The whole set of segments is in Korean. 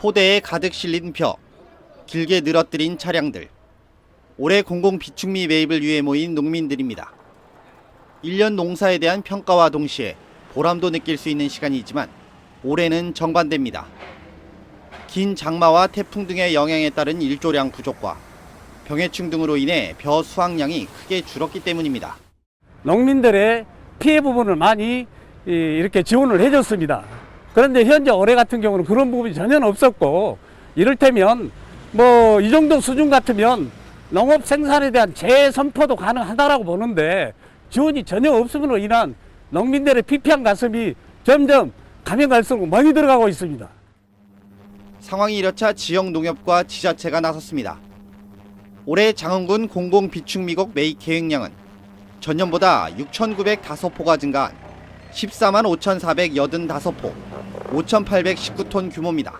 포대에 가득 실린 벼, 길게 늘어뜨린 차량들. 올해 공공 비축미 매입을 위해 모인 농민들입니다. 1년 농사에 대한 평가와 동시에 보람도 느낄 수 있는 시간이지만 올해는 정반대입니다. 긴 장마와 태풍 등의 영향에 따른 일조량 부족과 병해충 등으로 인해 벼 수확량이 크게 줄었기 때문입니다. 농민들의 피해 부분을 많이 이, 이렇게 지원을 해줬습니다. 그런데 현재 올해 같은 경우는 그런 부분이 전혀 없었고 이를테면 뭐 이 정도 수준 같으면 농업 생산에 대한 재선포도 가능하다라고 보는데 지원이 전혀 없음으로 인한 농민들의 피폐한 가슴이 점점 가면 갈수록 많이 들어가고 있습니다. 상황이 이렇자 지역 농협과 지자체가 나섰습니다. 올해 장흥군 공공비축미국 매입 계획량은 전년보다 6,905포가 증가한 14만 5,485포, 5,819톤 규모입니다.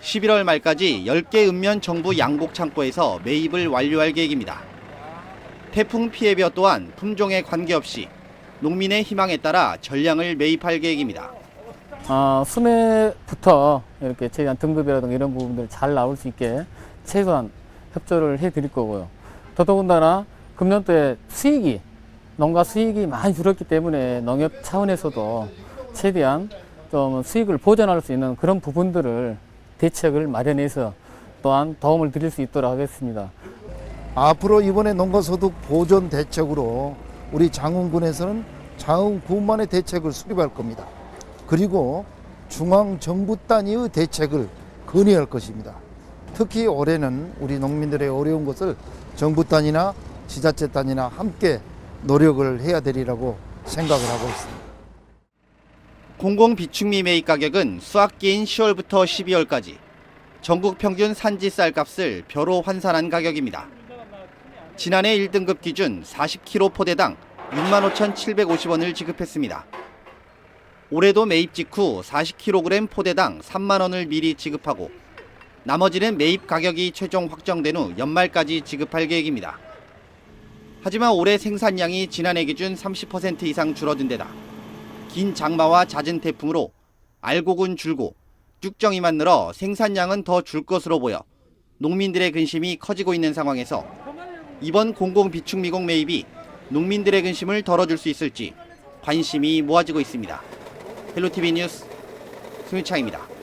11월 말까지 10개 읍면 정부 양곡 창고에서 매입을 완료할 계획입니다. 태풍 피해벼 또한 품종에 관계없이 농민의 희망에 따라 전량을 매입할 계획입니다. 어, 수매부터 이렇게 최대한 등급이라든가 이런 부분들 잘 나올 수 있게 최소한 협조를 해 드릴 거고요. 더더군다나 금년도에 수익이, 농가 수익이 많이 줄었기 때문에 농협 차원에서도 최대한 좀 수익을 보전할 수 있는 그런 부분들을 대책을 마련해서 또한 도움을 드릴 수 있도록 하겠습니다. 앞으로 이번에 농가소득 보존 대책으로 우리 장흥군에서는 장흥군만의 대책을 수립할 겁니다. 그리고 중앙 정부 단위의 대책을 건의할 것입니다. 특히 올해는 우리 농민들의 어려운 것을 정부 단위나 지자체 단위나 함께 노력을 해야 되리라고 생각을 하고 있습니다. 공공 비축미 매입 가격은 수확기인 10월부터 12월까지 전국 평균 산지 쌀값을 벼로 환산한 가격입니다. 지난해 1등급 기준 40kg 포대당 65,750원을 지급했습니다. 올해도 매입 직후 40kg 포대당 3만 원을 미리 지급하고 나머지는 매입 가격이 최종 확정된 후 연말까지 지급할 계획입니다. 하지만 올해 생산량이 지난해 기준 30% 이상 줄어든 데다 긴 장마와 잦은 태풍으로 알곡은 줄고 뚝정이만 늘어 생산량은 더 줄 것으로 보여 농민들의 근심이 커지고 있는 상황에서 이번 공공 비축미공 매입이 농민들의 근심을 덜어줄 수 있을지 관심이 모아지고 있습니다. 헬로티비 뉴스 송유창입니다.